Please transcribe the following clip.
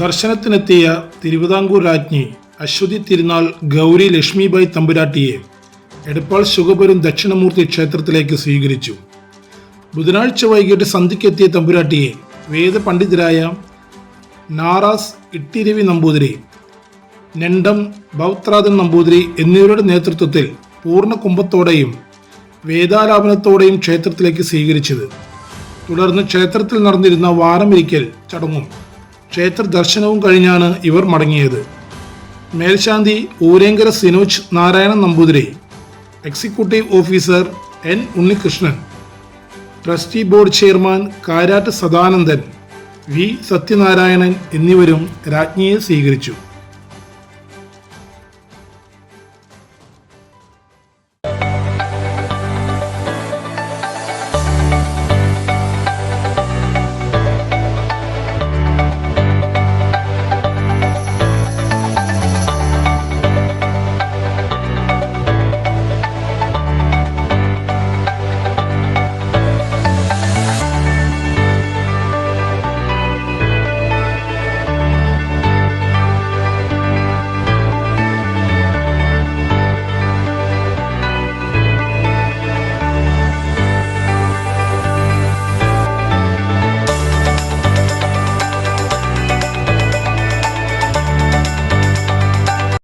ദർശനത്തിനെത്തിയ തിരുവിതാംകൂർ രാജ്ഞി അശ്വതി തിരുനാൾ ഗൗരി ലക്ഷ്മിബായി തമ്പുരാട്ടിയെ എടപ്പാൾ ശുഗപുരം ദക്ഷിണമൂർത്തി ക്ഷേത്രത്തിലേക്ക് സ്വീകരിച്ചു. ബുധനാഴ്ച വൈകിട്ട് സന്ധ്യക്കെത്തിയ തമ്പുരാട്ടിയെ വേദപണ്ഡിതരായ നാറാസ് ഇട്ടിരവി നമ്പൂതിരി നെണ്ടം ഭൗത്രാദൻ നമ്പൂതിരി എന്നിവരുടെ നേതൃത്വത്തിൽ പൂർണ കുംഭത്തോടെയും വേദാലാപനത്തോടെയും ക്ഷേത്രത്തിലേക്ക് സ്വീകരിച്ചത്. തുടർന്ന് ക്ഷേത്രത്തിൽ നടന്നിരുന്ന വാരമിരിക്കൽ ചടങ്ങും ക്ഷേത്ര ദർശനവും കഴിഞ്ഞാണ് ഇവർ മടങ്ങിയത്. മേൽശാന്തി Oorenkara Sinoj Narayanan Namboothiri executive officer N Unnikrishnan trustee board chairman Karat Sadanandan V Sathyanarayanan എന്നിവരും രാജ്ഞിയെ സ്വീകരിച്ചു.